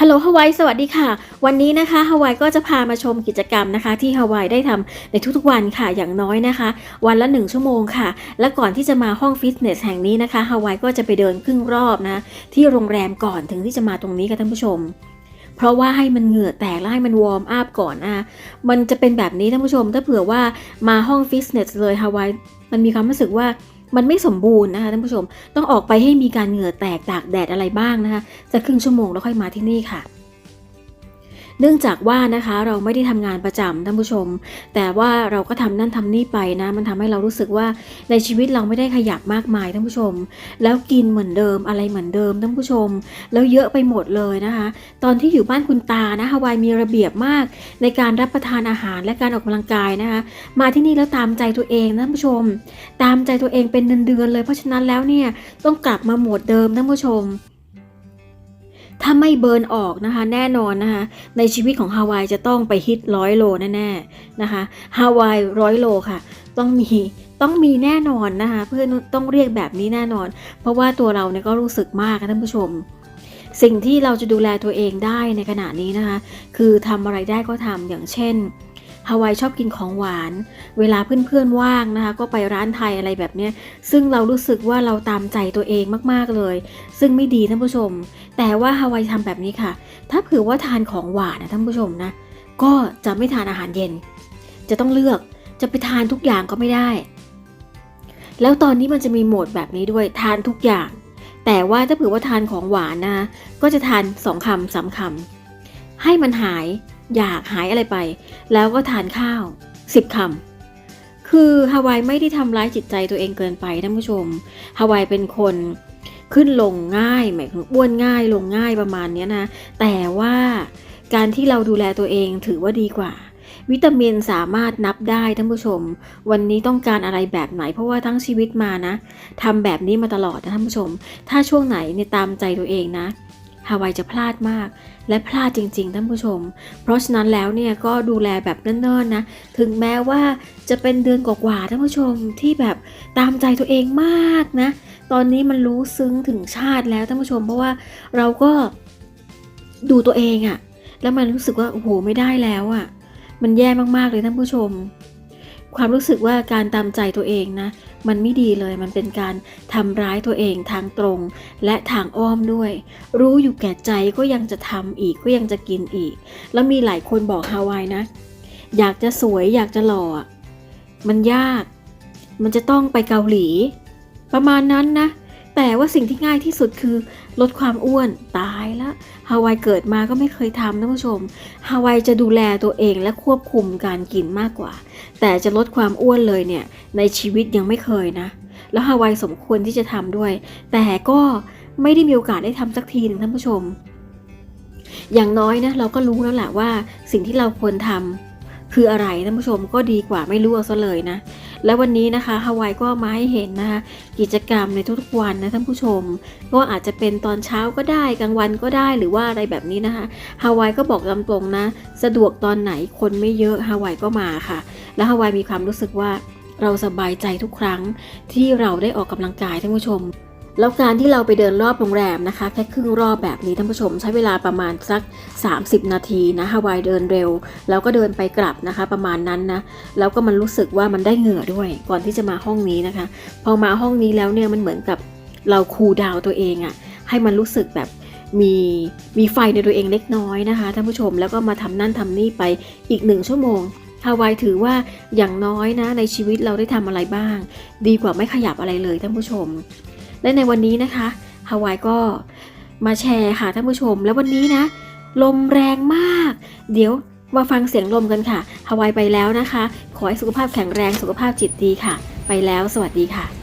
ฮัลโหลฮาวายสวัสดีค่ะ วันนี้นะคะฮาวายก็จะพามาชมกิจกรรมนะคะ ที่ฮาวายได้ทำในทุกๆวันค่ะอย่างน้อยนะคะ วันละ 1 ชั่วโมงค่ะ และก่อนที่จะมาห้องฟิตเนสแห่งนี้นะคะฮาวายก็จะไปเดินครึ่งรอบนะที่โรงแรมก่อนถึงที่จะมาตรงนี้ค่ะท่านผู้ชม ราะว่าให้มันเหงื่อแตกแล้วให้มันวอร์มอัพก่อนนะมันจะเป็นแบบนี้ท่านผู้ชม ถ้าเผื่อว่ามาห้องฟิตเนสเลยฮาวายมันมีความรู้สึกว่ามันไม่สมบูรณ์นะคะท่านผู้ชม ต้องออกไปให้มีการเหงื่อแตกตากแดดอะไรบ้างนะคะสักครึ่งชั่วโมงแล้วค่อยมาที่นี่ค่ะ เนื่องจากว่านะคะเราไม่ได้ทำงานประจำท่านผู้ชม แต่ว่าเราก็ทำนั่นทำนี่ไปนะ มันทำให้เรารู้สึกว่าในชีวิตเราไม่ได้ขยับมากมายท่านผู้ชม แล้วกินเหมือนเดิมอะไรเหมือนเดิมท่านผู้ชม แล้วเยอะไปหมดเลยนะคะ ตอนที่อยู่บ้านคุณตานะฮาวายมีระเบียบมาก ในการรับประทานอาหารและการออกกำลังกายนะคะ มาที่นี่แล้วตามใจตัวเองนะท่านผู้ชม ตามใจตัวเองเป็นเดือนๆเลยเพราะฉะนั้นแล้วเนี่ยต้องกลับมาโหมดเดิมท่านผู้ชม ถ้าไม่เบิร์นออกนะคะ แน่นอนนะคะ ในชีวิตของฮาวายจะต้องไปฮิตร้อยโลแน่ๆนะคะฮาวายร้อยโลค่ะ ต้องมีต้องมีแน่นอนนะคะ เพื่อนต้องเรียกแบบนี้แน่นอน เพราะว่าตัวเราเนี่ยก็รู้สึกมากนะท่านผู้ชม สิ่งที่เราจะดูแลตัวเองได้ในขณะนี้นะคะ คือทำอะไรได้ก็ทำอย่างเช่น ฮาวายชอบกินของหวาน เวลาเพื่อนๆว่างนะคะ ก็ไปร้านไทยอะไรแบบนี้ซึ่งเรารู้สึกว่าเราตามใจตัวเองมากๆเลย ซึ่งไม่ดีท่านผู้ชม แต่ว่าฮาวายทำแบบนี้ค่ะ ถ้าเผื่อว่าทานของหวานนะท่านผู้ชมนะ ก็จะไม่ทานอาหารเย็น จะต้องเลือกจะไปทานทุกอย่างก็ไม่ได้ แล้วตอนนี้มันจะมีโหมดแบบนี้ด้วยทานทุกอย่าง แต่ว่าถ้าเผื่อว่าทานของหวานนะ ก็จะทานสองคำสามคำให้มันหาย อยากหายอะไรไป แล้วก็ทานข้าวสิบคำคือฮาวายไม่ได้ทำร้ายจิตใจตัวเองเกินไปท่านผู้ชมฮาวายเป็นคนขึ้นลงง่ายหมายถึงอ้วนง่ายลงง่ายประมาณนี้นะ แต่ว่าการที่เราดูแลตัวเองถือว่าดีกว่า วิตามินสามารถนับได้ท่านผู้ชม วันนี้ต้องการอะไรแบบไหน เพราะว่าทั้งชีวิตมานะทำแบบนี้มาตลอดนะท่านผู้ชม ถ้าช่วงไหนเนี่ยตามใจตัวเองนะ ฮาวายจะพลาดมาก และพลาดจริงๆท่านผู้ชม เพราะฉะนั้นแล้วเนี่ยก็ดูแลแบบเนิ่นๆนะ ถึงแม้ว่าจะเป็นเดือนกว่าๆท่านผู้ชมที่แบบตามใจตัวเองมากนะ ตอนนี้มันรู้ซึ้งถึงชาติแล้วท่านผู้ชม เพราะว่าเราก็ดูตัวเองอะแล้วมันรู้สึกว่าโอ้โหไม่ได้แล้วอะมันแย่มากๆเลยท่านผู้ชม ความรู้สึกว่าการตามใจตัวเองนะ มันไม่ดีเลยมันเป็นการทำร้ายตัวเองทางตรง และทางอ้อมด้วย รู้อยู่แก่ใจก็ยังจะทำอีกก็ยังจะกินอีก แล้วมีหลายคนบอกฮาวายนะ อยากจะสวยอยากจะหล่อมันยาก มันจะต้องไปเกาหลี ประมาณนั้นนะ แต่ว่าสิ่งที่ง่ายที่สุดคือลดความอ้วนตายละฮาวายเกิดมาก็ไม่เคยทำท่านผู้ชมฮาวายจะดูแลตัวเองและควบคุมการกินมากกว่า แต่จะลดความอ้วนเลยเนี่ยในชีวิตยังไม่เคยนะ แล้วฮาวายสมควรที่จะทำด้วย แต่ก็ไม่ได้มีโอกาสได้ทำสักทีหนึ่งท่านผู้ชม อย่างน้อยนะเราก็รู้แล้วแหละว่าสิ่งที่เราควรทำคืออะไรท่านผู้ชมก็ดีกว่าไม่รู้เอาซะเลยนะ และวันนี้นะคะฮาวายก็มาให้เห็นนะคะกิจกรรมในทุกๆวันนะท่านผู้ชม ก็อาจจะเป็นตอนเช้าก็ได้กลางวันก็ได้หรือว่าอะไรแบบนี้นะคะฮาวายก็บอกตามตรงนะ สะดวกตอนไหนคนไม่เยอะฮาวายก็มาค่ะ แล้วฮาวายมีความรู้สึกว่าเราสบายใจทุกครั้งที่เราได้ออกกำลังกายท่านผู้ชม แล้วการที่เราไปเดินรอบโรงแรมนะคะแค่ครึ่งรอบแบบนี้ท่านผู้ชมใช้เวลาประมาณสัก 30 นาทีนะฮาวายเดินเร็ว แล้วก็เดินไปกลับนะคะ ประมาณนั้นนะแล้วก็มันรู้สึกว่ามันได้เหงื่อด้วย ก่อนที่จะมาห้องนี้นะคะ พอมาห้องนี้แล้วเนี่ยมันเหมือนกับเราคูลดาวตัวเองอะ่ะให้มันรู้สึกแบบมีมีไฟในตัวเองเล็กน้อยนะคะท่านผู้ชมแล้วก็มาทำนั่นทำนี่ไปอีกหนึ่งชั่วโมงฮาวายถือว่าอย่างน้อยนะในชีวิตเราได้ทำอะไรบ้าง ดีกว่าไม่ขยับอะไรเลยท่านผู้ชม และในวันนี้นะคะฮาวายก็มาแชร์ค่ะท่านผู้ชม แล้ววันนี้นะ ลมแรงมาก เดี๋ยวมาฟังเสียงลมกันค่ะฮาวายไปแล้วนะคะ ขอให้สุขภาพแข็งแรงสุขภาพจิตดีค่ะ ไปแล้วสวัสดีค่ะ